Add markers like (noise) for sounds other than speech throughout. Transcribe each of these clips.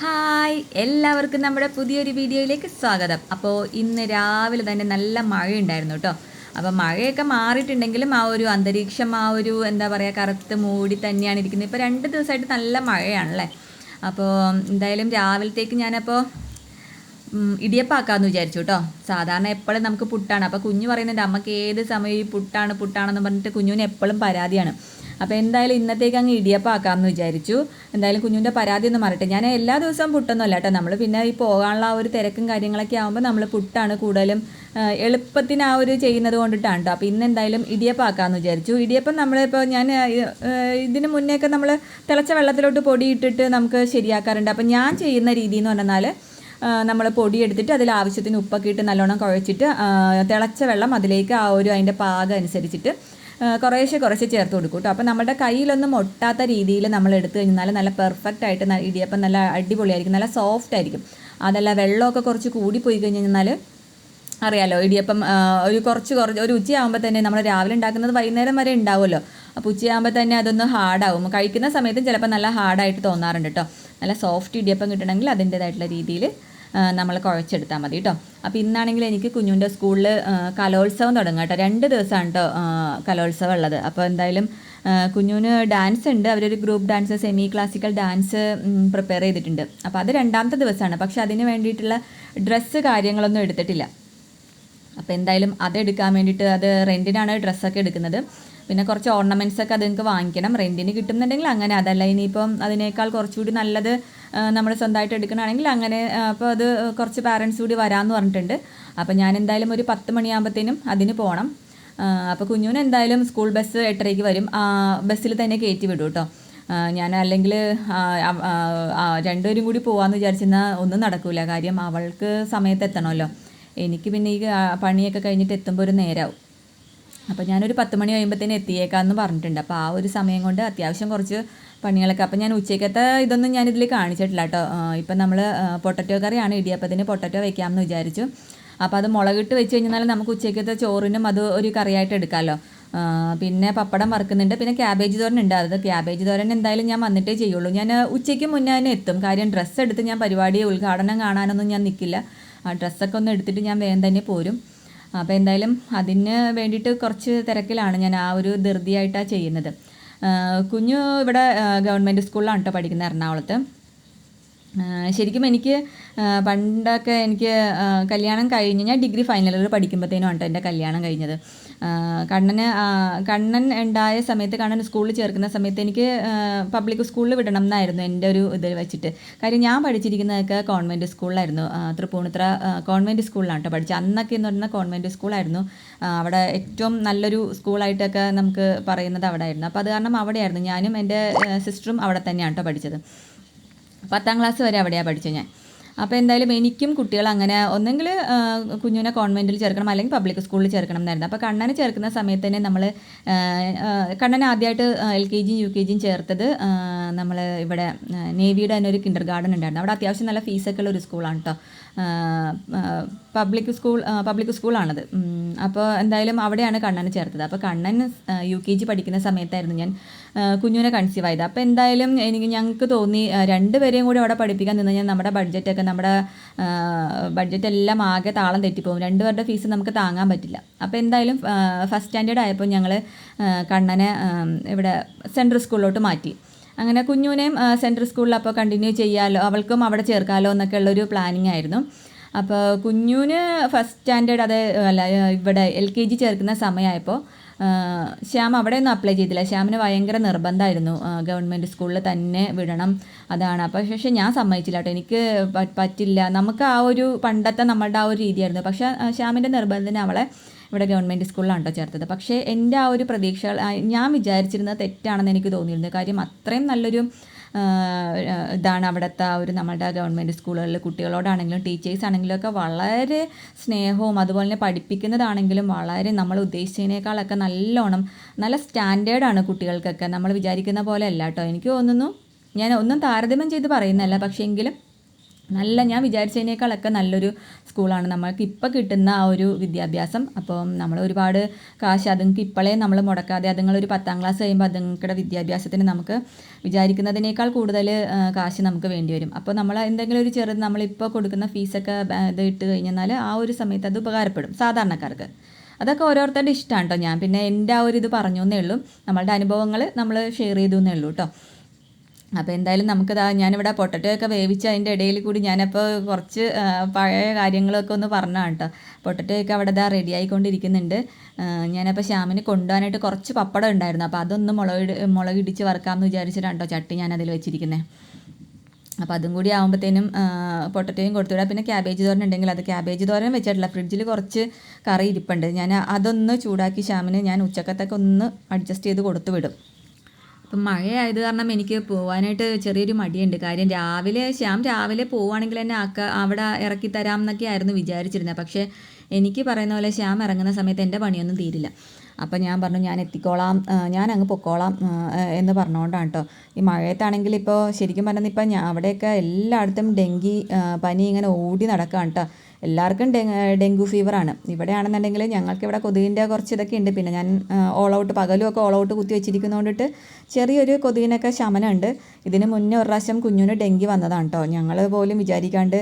Hi എല്ലാവർക്കും നമ്മുടെ പുതിയൊരു വീഡിയോയിലേക്ക് സ്വാഗതം. അപ്പോൾ ഇന്ന് രാവിലെ തന്നെ നല്ല മഴയുണ്ടായിരുന്നു കേട്ടോ. അപ്പോൾ മഴയൊക്കെ മാറിയിട്ടുണ്ടെങ്കിലും ആ ഒരു അന്തരീക്ഷം ആ ഒരു എന്താ പറയുക കറുത്ത് മൂടി തന്നെയാണ് ഇരിക്കുന്നത്. ഇപ്പോൾ രണ്ട് ദിവസമായിട്ട് നല്ല മഴയാണല്ലേ? അപ്പോൾ എന്തായാലും രാവിലത്തേക്ക് ഞാനപ്പോൾ ഇടിയപ്പാക്കാമെന്ന് വിചാരിച്ചു കേട്ടോ. സാധാരണ എപ്പോഴും നമുക്ക് പുട്ടാണ്. അപ്പോൾ കുഞ്ഞു പറയുന്നുണ്ട് അമ്മയ്ക്ക് ഏത് സമയം ഈ പുട്ടാണ് പുട്ടാണെന്ന് പറഞ്ഞിട്ട് കുഞ്ഞുവിന് എപ്പോഴും പരാതിയാണ്. അപ്പോൾ എന്തായാലും ഇന്നത്തേക്ക് അങ്ങ് ഇടിയപ്പാക്കാമെന്ന് വിചാരിച്ചു. എന്തായാലും കുഞ്ഞുവിന്റെ പരാതി ഒന്ന് മറട്ടെ. ഞാൻ എല്ലാ ദിവസവും പുട്ടൊന്നുമല്ല കേട്ടോ. നമ്മൾ പിന്നെ ഈ പോകാനുള്ള ആ ഒരു തിരക്കും കാര്യങ്ങളൊക്കെ ആകുമ്പോൾ നമ്മൾ പുട്ടാണ് കൂടുതലും എളുപ്പത്തിന് ആ ഒരു ചെയ്യുന്നത് കൊണ്ടിട്ടാണ് കേട്ടോ. അപ്പോൾ ഇന്ന് എന്തായാലും ഇടിയപ്പാക്കാമെന്ന് വിചാരിച്ചു. ഇടിയപ്പം നമ്മളിപ്പോൾ ഞാൻ ഇതിന് മുന്നേയൊക്കെ നമ്മൾ തിളച്ച വെള്ളത്തിലോട്ട് പൊടി ഇട്ടിട്ട് നമുക്ക് ശരിയാക്കാറുണ്ട്. അപ്പോൾ ഞാൻ ചെയ്യുന്ന രീതി എന്ന് പറഞ്ഞാൽ നമ്മൾ പൊടി എടുത്തിട്ട് അതിൽ ആവശ്യത്തിന് ഉപ്പൊക്കെ ഇട്ട് നല്ലോണം കുഴച്ചിട്ട് തിളച്ച വെള്ളം അതിലേക്ക് ആ ഒരു അതിന്റെ പാകം അനുസരിച്ചിട്ട് കുറേശ്ശെ കുറച്ച് ചേർത്ത് കൊടുക്കും കേട്ടോ അപ്പോൾ നമ്മുടെ കയ്യിലൊന്നും ഒട്ടാത്ത രീതിയിൽ നമ്മൾ എടുത്തു കഴിഞ്ഞാൽ നല്ല പെർഫെക്റ്റ് ആയിട്ട് ഇടിയപ്പം നല്ല അടിപൊളിയായിരിക്കും നല്ല സോഫ്റ്റ് ആയിരിക്കും. അതല്ല വെള്ളമൊക്കെ കുറച്ച് കൂടി പോയി കഴിഞ്ഞാൽ അറിയാലോ ഇടിയപ്പം ഒരു കുറച്ച് കുറച്ച് ഒരു ഉച്ചയാകുമ്പോൾ തന്നെ നമ്മൾ രാവിലെ ഉണ്ടാക്കുന്നത് വൈകുന്നേരം വരെ ഉണ്ടാവുമല്ലോ. അപ്പോൾ ഉച്ചയാകുമ്പോൾ തന്നെ അതൊന്ന് ഹാർഡാവും. കഴിക്കുന്ന സമയത്തും ചിലപ്പോൾ നല്ല ഹാർഡായിട്ട് തോന്നാറുണ്ട് കേട്ടോ നല്ല സോഫ്റ്റ് ഇടിയപ്പം കിട്ടണമെങ്കിൽ അതിന്റേതായിട്ടുള്ള രീതിയിൽ നമ്മൾ കുഴച്ചെടുത്താൽ മതി കേട്ടോ അപ്പോൾ ഇന്നാണെങ്കിൽ എനിക്ക് കുഞ്ഞുന്റെ സ്കൂളിൽ കലോത്സവം തുടങ്ങും കേട്ടോ രണ്ട് ദിവസമാണ് കേട്ടോ കലോത്സവം ഉള്ളത്. അപ്പോൾ എന്തായാലും കുഞ്ഞുന് ഡാൻസ് ഉണ്ട്. അവരൊരു group dance semi classical dance prepare ചെയ്തിട്ടുണ്ട്. അപ്പോൾ അത് രണ്ടാമത്തെ ദിവസമാണ് പക്ഷെ അതിന് വേണ്ടിയിട്ടുള്ള ഡ്രസ്സ് കാര്യങ്ങളൊന്നും എടുത്തിട്ടില്ല. അപ്പോൾ എന്തായാലും അതെടുക്കാൻ വേണ്ടിയിട്ട് അത് റെന്റിനാണ് ഡ്രസ്സൊക്കെ എടുക്കുന്നത്. പിന്നെ കുറച്ച് ഓർണമെന്റ്സ് ഒക്കെ അത് നിങ്ങൾക്ക് വാങ്ങിക്കണം. റെന്റിന് കിട്ടുന്നുണ്ടെങ്കിൽ അങ്ങനെ അതല്ല ഇനിയിപ്പം അതിനേക്കാൾ കുറച്ചുകൂടി നല്ലത് നമ്മൾ സ്വന്തമായിട്ട് എടുക്കണമെങ്കിൽ അങ്ങനെ അപ്പോൾ അത് കുറച്ച് പാരൻസ് കൂടി വരാമെന്ന് പറഞ്ഞിട്ടുണ്ട്. അപ്പോൾ ഞാൻ എന്തായാലും ഒരു പത്ത് മണിയാകുമ്പോഴത്തേനും അതിന് പോകണം. അപ്പോൾ കുഞ്ഞുവിന് എന്തായാലും സ്കൂൾ ബസ് എട്ടരയ്ക്ക് വരും. ബസ്സിൽ തന്നെ കയറ്റി വിടും കേട്ടോ. ഞാൻ അല്ലെങ്കിൽ രണ്ടുപേരും കൂടി പോകാമെന്ന് വിചാരിച്ചെന്നാൽ ഒന്നും നടക്കില്ല കാര്യം അവൾക്ക് സമയത്ത് എത്തണമല്ലോ. എനിക്ക് പിന്നെ ഈ പണിയൊക്കെ കഴിഞ്ഞിട്ട് എത്തുമ്പോൾ ഒരു നേരമാവും അപ്പോൾ ഞാനൊരു പത്ത് മണി കഴിയുമ്പോഴത്തേന് എത്തിയേക്കാമെന്ന് പറഞ്ഞിട്ടുണ്ട്. അപ്പോൾ ആ ഒരു സമയം കൊണ്ട് അത്യാവശ്യം കുറച്ച് പണികളൊക്കെ. അപ്പോൾ ഞാൻ ഉച്ചയ്ക്കത്തെ ഇതൊന്നും ഞാനിതിൽ കാണിച്ചിട്ടില്ല കേട്ടോ. ഇപ്പം നമ്മൾ പൊട്ടറ്റോ കറിയാണ് ഇടിയപ്പത്തിന് പൊട്ടറ്റോ വെക്കാമെന്ന് വിചാരിച്ചു. അപ്പോൾ അത് മുളകിട്ട് വെച്ച് കഴിഞ്ഞാൽ നമുക്ക് ഉച്ചയ്ക്കത്തെ ചോറിനും അത് ഒരു കറിയായിട്ട് എടുക്കാമല്ലോ പിന്നെ പപ്പടം വറുക്കുന്നുണ്ട്. പിന്നെ ക്യാബേജ് തോരൻ ഉണ്ട്. അത് ക്യാബേജ് തോരൻ എന്തായാലും ഞാൻ വന്നിട്ടേ ചെയ്യുള്ളൂ. ഞാൻ ഉച്ചയ്ക്ക് മുന്നേ തന്നെ എത്തും. കാര്യം ഡ്രസ്സ് എടുത്ത് ഞാൻ പരിപാടി ഉദ്ഘാടനം കാണാനൊന്നും ഞാൻ നിൽക്കില്ല ആ ഡ്രസ്സൊക്കെ ഒന്ന് എടുത്തിട്ട് ഞാൻ വേഗം തന്നെ പോരും. അപ്പോൾ എന്തായാലും അതിന് വേണ്ടിയിട്ട് കുറച്ച് തിരക്കിലാണ് ഞാൻ ആ ഒരു ധൃതിയായിട്ടാണ് ചെയ്യുന്നത്. കുഞ്ഞു ഇവിടെ ഗവൺമെന്റ് സ്കൂളിലാണ് കേട്ടോ പഠിക്കുന്നത് എറണാകുളത്ത്. ശരിക്കും എനിക്ക് പണ്ടൊക്കെ എനിക്ക് കല്യാണം കഴിഞ്ഞ് ഞാൻ ഡിഗ്രി ഫൈനൽ ഇയർ പഠിക്കുമ്പോഴത്തേനും കേട്ടോ എന്റെ കല്യാണം കഴിഞ്ഞത്. കണ്ണന് കണ്ണൻ ഉണ്ടായ സമയത്ത് കണ്ണൻ സ്കൂളിൽ ചേർക്കുന്ന സമയത്ത് എനിക്ക് പബ്ലിക് സ്കൂളിൽ വിടണം എന്നായിരുന്നു എന്റെ ഒരു ഇത് വെച്ചിട്ട്. കാര്യം ഞാൻ പഠിച്ചിരിക്കുന്നതൊക്കെ കോൺവെന്റ് സ്കൂളിലായിരുന്നു തൃപ്പൂണിത്ര കോൺവെന്റ് സ്കൂളിലാണ് കേട്ടോ പഠിച്ചത്. അന്നൊക്കെ എന്ന് പറയുന്ന കോൺവെന്റ് സ്കൂളായിരുന്നു അവിടെ ഏറ്റവും നല്ലൊരു സ്കൂളായിട്ടൊക്കെ നമുക്ക് പറയുന്നത് അവിടെ ആയിരുന്നു അപ്പോൾ അത് കാരണം അവിടെയായിരുന്നു. ഞാനും എന്റെ സിസ്റ്ററും അവിടെ തന്നെയാണ് കേട്ടോ പഠിച്ചത്. പത്താം ക്ലാസ് വരെ അവിടെയാണ് പഠിച്ചത് ഞാൻ. അപ്പോൾ എന്തായാലും എനിക്കും കുട്ടികൾ അങ്ങനെ ഒന്നെങ്കിൽ കുഞ്ഞിനെ കോൺവെന്റിൽ ചേർക്കണം അല്ലെങ്കിൽ പബ്ലിക് സ്കൂളിൽ ചേർക്കണം എന്നായിരുന്നു. അപ്പോൾ കണ്ണനെ ചേർക്കുന്ന സമയത്ത് തന്നെ നമ്മൾ കണ്ണനെ ആദ്യമായിട്ട് എൽ കെ ജിയും യു കെ ജിയും ചേർത്തത് നമ്മൾ ഇവിടെ നേവിയുടെ തന്നെ ഒരു കിൻഡർ ഗാർഡൻ ഉണ്ടായിരുന്നു. അവിടെ അത്യാവശ്യം നല്ല ഫീസൊക്കെ ഉള്ള ഒരു സ്കൂളാണ് കേട്ടോ പബ്ലിക് സ്കൂൾ പബ്ലിക് സ്കൂളാണത് അപ്പോൾ എന്തായാലും അവിടെയാണ് കണ്ണനെ ചേർത്തത്. അപ്പോൾ കണ്ണൻ യു കെ ജി പഠിക്കുന്ന സമയത്തായിരുന്നു ഞാൻ കുഞ്ഞുവിനെ കൺസീവ് ആയത്. അപ്പോൾ എന്തായാലും എനിക്ക് ഞങ്ങൾക്ക് തോന്നി രണ്ട് രണ്ടുപേരെയും കൂടി അവിടെ പഠിപ്പിക്കാൻ നിന്ന് ഞാൻ നമ്മുടെ ബഡ്ജറ്റൊക്കെ നമ്മുടെ ബഡ്ജറ്റ് എല്ലാം ആകെ താളം തെറ്റിപ്പോകും രണ്ടുപേരുടെ ഫീസ് നമുക്ക് താങ്ങാൻ പറ്റില്ല. അപ്പോൾ എന്തായാലും ഫസ്റ്റ് സ്റ്റാൻഡേർഡ് ആയപ്പോൾ ഞങ്ങൾ കണ്ണനെ ഇവിടെ സെൻട്രൽ സ്കൂളിലോട്ട് മാറ്റി. അങ്ങനെ കുഞ്ഞുവിനെയും സെൻട്രൽ സ്കൂളിൽ അപ്പോൾ കണ്ടിന്യൂ ചെയ്യാമല്ലോ അവൾക്കും അവിടെ ചേർക്കാമല്ലോ എന്നൊക്കെ ഉള്ളൊരു പ്ലാനിങ് ആയിരുന്നു. അപ്പോൾ കുഞ്ഞുവിന് ഫസ്റ്റ് സ്റ്റാൻഡേർഡ് അത് അല്ല ഇവിടെ എൽ കെ ജി ചേർക്കുന്ന സമയമായപ്പോൾ ശ്യാം അവിടെ ഒന്നും അപ്ലൈ ചെയ്തില്ല. ശ്യാമിന് ഭയങ്കര നിർബന്ധമായിരുന്നു. ഗവൺമെന്റ് സ്കൂളിൽ തന്നെ വിടണം. അതാണ്. അപ്പോൾ പക്ഷേ ഞാൻ സമ്മതിച്ചില്ല കേട്ടോ. എനിക്ക് പറ്റില്ല. നമുക്ക് ആ ഒരു പണ്ടത്തെ നമ്മളുടെ ആ ഒരു രീതിയായിരുന്നു. പക്ഷേ ശ്യാമിന്റെ നിർബന്ധത്തിന് അവളെ ഇവിടെ ഗവൺമെന്റ് സ്കൂളിലാണ് കേട്ടോ ചേർത്തത്. പക്ഷേ എന്റെ ആ ഒരു പ്രതീക്ഷകൾ ഞാൻ വിചാരിച്ചിരുന്നത് തെറ്റാണെന്ന് എനിക്ക് തോന്നിയിരുന്നു. കാര്യം അത്രയും നല്ലൊരു ഇതാണ് അവിടുത്തെ ഒരു നമ്മുടെ ഗവൺമെന്റ് സ്കൂളുകളിൽ കുട്ടികളോടാണെങ്കിലും ടീച്ചേഴ്സ് ആണെങ്കിലും ഒക്കെ വളരെ സ്നേഹവും അതുപോലെ തന്നെ പഠിപ്പിക്കുന്നതാണെങ്കിലും വളരെ നമ്മൾ ഉദ്ദേശിച്ചതിനേക്കാളൊക്കെ നല്ലോണം നല്ല സ്റ്റാൻഡേർഡാണ് കുട്ടികൾക്കൊക്കെ. നമ്മൾ വിചാരിക്കുന്ന പോലെ അല്ല കേട്ടോ. എനിക്ക് തോന്നുന്നു ഞാൻ ഒന്നും താരതമ്യം ചെയ്ത് പറയുന്നതല്ല. പക്ഷേ എങ്കിലും നല്ല ഞാൻ വിചാരിച്ചതിനേക്കാളൊക്കെ നല്ലൊരു സ്കൂളാണ്. നമ്മൾക്ക് ഇപ്പോൾ കിട്ടുന്ന ആ ഒരു വിദ്യാഭ്യാസം. അപ്പം നമ്മൾ ഒരുപാട് കാശ് അതുങ്ങൾക്ക് ഇപ്പോഴേ നമ്മൾ മുടക്കാതെ അതുങ്ങളൊരു പത്താം ക്ലാസ് കഴിയുമ്പോൾ അതുങ്ങളുടെ വിദ്യാഭ്യാസത്തിന് നമുക്ക് വിചാരിക്കുന്നതിനേക്കാൾ കൂടുതൽ കാശ് നമുക്ക് വേണ്ടി വരും. അപ്പോൾ നമ്മൾ എന്തെങ്കിലും ഒരു ചെറുത് നമ്മളിപ്പോൾ കൊടുക്കുന്ന ഫീസൊക്കെ ഇത് ഇട്ട് കഴിഞ്ഞാൽ ആ ഒരു സമയത്ത് അത് ഉപകാരപ്പെടും സാധാരണക്കാർക്ക്. അതൊക്കെ ഓരോരുത്തരുടെ ഇഷ്ടമാണ് കേട്ടോ ഞാൻ പിന്നെ എന്റെ ആ ഒരു ഇത് പറഞ്ഞു എന്നേ ഉള്ളൂ. നമ്മളുടെ അനുഭവങ്ങൾ നമ്മൾ ഷെയർ ചെയ്തു എന്നേ ഉള്ളൂ കേട്ടോ അപ്പോൾ എന്തായാലും നമുക്കത് ഞാനിവിടെ പൊട്ടറ്റോ ഒക്കെ വേവിച്ച് അതിന്റെ ഇടയിൽ കൂടി ഞാനപ്പോൾ കുറച്ച് പഴയ കാര്യങ്ങളൊക്കെ ഒന്ന് പറഞ്ഞാണ് കേട്ടോ പൊട്ടറ്റോ ഒക്കെ അവിടെ ഇതാ റെഡി ആയിക്കൊണ്ടിരിക്കുന്നുണ്ട് ഞാനപ്പോൾ ശ്യാമിന് കൊണ്ടുപോകാനായിട്ട് കുറച്ച് പപ്പടം ഉണ്ടായിരുന്നു. അപ്പോൾ അതൊന്ന് മുളക് മുളക് ഇടിച്ച് വിചാരിച്ചിട്ടാണ് കേട്ടോ ചട്ടി ഞാൻ വെച്ചിരിക്കുന്നത് അപ്പോൾ അതും കൂടി ആകുമ്പോഴത്തേനും പൊട്ടറ്റോയും കൊടുത്തുവിടാം. പിന്നെ ക്യാബേജ് തോരൻ ഉണ്ടെങ്കിൽ അത് ക്യാബേജ് തോരൻ വെച്ചിട്ടില്ല. ഫ്രിഡ്ജിൽ കുറച്ച് കറി ഇരിപ്പുണ്ട്. ഞാൻ അതൊന്ന് ചൂടാക്കി ശ്യാമിന് ഞാൻ ഉച്ചക്കത്തൊക്കെ ഒന്ന് അഡ്ജസ്റ്റ് ചെയ്ത് കൊടുത്തു വിടും അപ്പം മഴയായത് കാരണം എനിക്ക് പോകാനായിട്ട് ചെറിയൊരു മടിയുണ്ട്. കാര്യം രാവിലെ ശ്യാം രാവിലെ പോവുകയാണെങ്കിൽ എന്നെ ആക്ക അവിടെ ഇറക്കി തരാം എന്നൊക്കെ ആയിരുന്നു വിചാരിച്ചിരുന്നത്. പക്ഷേ എനിക്ക് പറയുന്ന പോലെ ശ്യാം ഇറങ്ങുന്ന സമയത്ത് എന്റെ പണിയൊന്നും തീരില്ല. അപ്പം ഞാൻ പറഞ്ഞു ഞാൻ എത്തിക്കോളാം ഞാൻ അങ്ങ് പൊക്കോളാം എന്ന് പറഞ്ഞുകൊണ്ടാണ് കേട്ടോ ഈ മഴയത്താണെങ്കിൽ ഇപ്പോൾ ശരിക്കും പറഞ്ഞാൽ ഇപ്പം ഞാൻ അവിടെയൊക്കെ എല്ലായിടത്തും ഡെങ്കി പനി ഇങ്ങനെ ഓടി നടക്കുകയാണ് കേട്ടോ എല്ലാവർക്കും ഡെങ്കു ഫീവറാണ് ഇവിടെ ആണെന്നുണ്ടെങ്കിൽ ഞങ്ങൾക്ക് ഇവിടെ കൊതുകിന്റെ കുറച്ച് ഇതൊക്കെ ഉണ്ട്. പിന്നെ ഞാൻ ഓൾ ഔട്ട് പകലും ഒക്കെ ഓൾ ഔട്ട് കുത്തി വെച്ചിരിക്കുന്നതുകൊണ്ടിട്ട് ചെറിയൊരു കൊതുകിനൊക്കെ ശമനമുണ്ട്. ഇതിന് മുന്നേ ഒരു പ്രാവശ്യം കുഞ്ഞിന് ഡെങ്കി വന്നതാണ് കേട്ടോ ഞങ്ങൾ പോലും വിചാരിക്കാണ്ട്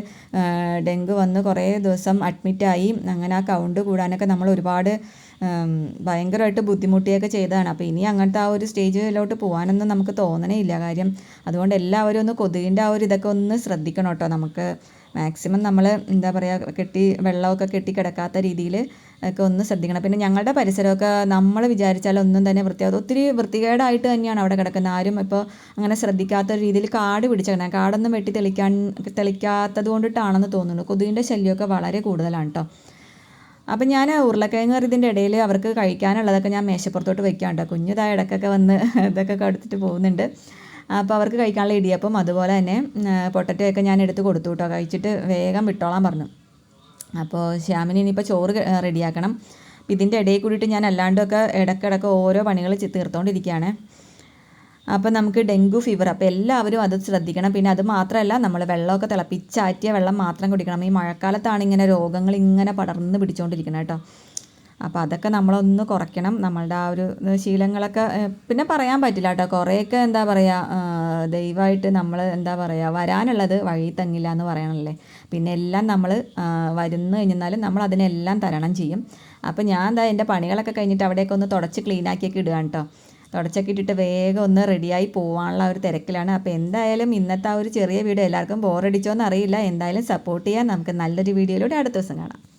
ഡെങ്കു വന്ന് കുറേ ദിവസം അഡ്മിറ്റായി അങ്ങനെ ആ കൗണ്ട് കൂടാനൊക്കെ നമ്മൾ ഒരുപാട് ഭയങ്കരമായിട്ട് ബുദ്ധിമുട്ടിയൊക്കെ ചെയ്തതാണ്. അപ്പോൾ ഇനി അങ്ങനത്തെ ആ ഒരു സ്റ്റേജിലോട്ട് പോകാനൊന്നും നമുക്ക് തോന്നണേ ഇല്ല. കാര്യം അതുകൊണ്ട് എല്ലാവരും ഒന്ന് കൊതുകിന്റെ ആ ഒരു ഇതൊക്കെ ഒന്ന് ശ്രദ്ധിക്കണം കേട്ടോ നമുക്ക് മാക്സിമം നമ്മൾ എന്താ പറയുക കെട്ടി വെള്ളമൊക്കെ കെട്ടി കിടക്കാത്ത രീതിയിൽ ഒക്കെ ഒന്ന് ശ്രദ്ധിക്കണം. പിന്നെ ഞങ്ങളുടെ പരിസരമൊക്കെ നമ്മൾ വിചാരിച്ചാൽ ഒന്നും തന്നെ വൃത്തിയാകും ഒത്തിരി വൃത്തികേടായിട്ട് തന്നെയാണ് അവിടെ കിടക്കുന്നത്. ആരും ഇപ്പോൾ അങ്ങനെ ശ്രദ്ധിക്കാത്ത രീതിയിൽ കാട് പിടിച്ചാൽ കാടൊന്നും വെട്ടി തെളിക്കാൻ തെളിക്കാത്തത് കൊണ്ടിട്ടാണെന്ന് തോന്നുന്നു. കൊതുകിന്റെ ശല്യമൊക്കെ വളരെ കൂടുതലാണ് കേട്ടോ അപ്പം ഞാൻ ഉരുളക്കിഴങ്ങ് കറിതിന്റെ ഇടയിൽ അവർക്ക് കഴിക്കാനുള്ളതൊക്കെ ഞാൻ മേശപ്പുറത്തോട്ട് വെക്കാം കേട്ടോ കുഞ്ഞുതായ ഇടക്കൊക്കെ വന്ന് (laughs) ഇതൊക്കെ കടുത്തിട്ട് പോകുന്നുണ്ട്. അപ്പോൾ അവർക്ക് കഴിക്കാനുള്ള ഇടിയപ്പം അതുപോലെ തന്നെ പൊട്ടറ്റോ ഒക്കെ ഞാൻ എടുത്ത് കൊടുത്തു കേട്ടോ. കഴിച്ചിട്ട് വേഗം വിട്ടോളാൻ പറഞ്ഞു. അപ്പോൾ ശ്യാമിന് ഇനിയിപ്പോൾ ചോറ് റെഡിയാക്കണം. ഇതിന്റെ ഇടയിൽ കൂടിയിട്ട് ഞാൻ അല്ലാണ്ടൊക്കെ ഇടയ്ക്കിടയ്ക്ക് ഓരോ പണികൾ തീർത്തുകൊണ്ടിരിക്കുകയാണ് അപ്പോൾ നമുക്ക് ഡെങ്കു ഫീവർ അപ്പോൾ എല്ലാവരും അത് ശ്രദ്ധിക്കണം. പിന്നെ അത് മാത്രമല്ല നമ്മൾ വെള്ളമൊക്കെ തിളപ്പിച്ചാറ്റിയ വെള്ളം മാത്രം കുടിക്കണം. ഈ മഴക്കാലത്താണ് ഇങ്ങനെ രോഗങ്ങൾ ഇങ്ങനെ പടർന്ന് പിടിച്ചുകൊണ്ടിരിക്കുന്നത് കേട്ടോ. അപ്പോൾ അതൊക്കെ നമ്മളൊന്ന് കുറയ്ക്കണം. നമ്മളുടെ ആ ഒരു ശീലങ്ങളൊക്കെ പിന്നെ പറയാൻ പറ്റില്ല കേട്ടോ. കുറേയൊക്കെ എന്താ പറയുക ദയവായിട്ട് നമ്മൾ എന്താ പറയുക വരാനുള്ളത് വഴി തങ്ങില്ല എന്ന് പറയണല്ലേ. പിന്നെ എല്ലാം നമ്മൾ വരുന്നു കഴിഞ്ഞാലും നമ്മൾ അതിനെല്ലാം തരണം ചെയ്യും. അപ്പോൾ ഞാൻ എന്താ എന്റെ പണികളൊക്കെ കഴിഞ്ഞിട്ട് അവിടെയൊക്കെ ഒന്ന് തുടച്ച് ക്ലീനാക്കിയൊക്കെ ഇടുകയാണ് കേട്ടോ തുടച്ചൊക്കെ ഇട്ടിട്ട് വേഗം ഒന്ന് റെഡിയായി പോകാനുള്ള ഒരു തിരക്കിലാണ്. അപ്പോൾ എന്തായാലും ഇന്നത്തെ ആ ഒരു ചെറിയ വീഡിയോ എല്ലാവർക്കും ബോറടിച്ചോ എന്നറിയില്ല എന്തായാലും സപ്പോർട്ട് ചെയ്യാൻ നമുക്ക് നല്ലൊരു വീഡിയോയിലൂടെ അടുത്ത ദിവസം കാണാം.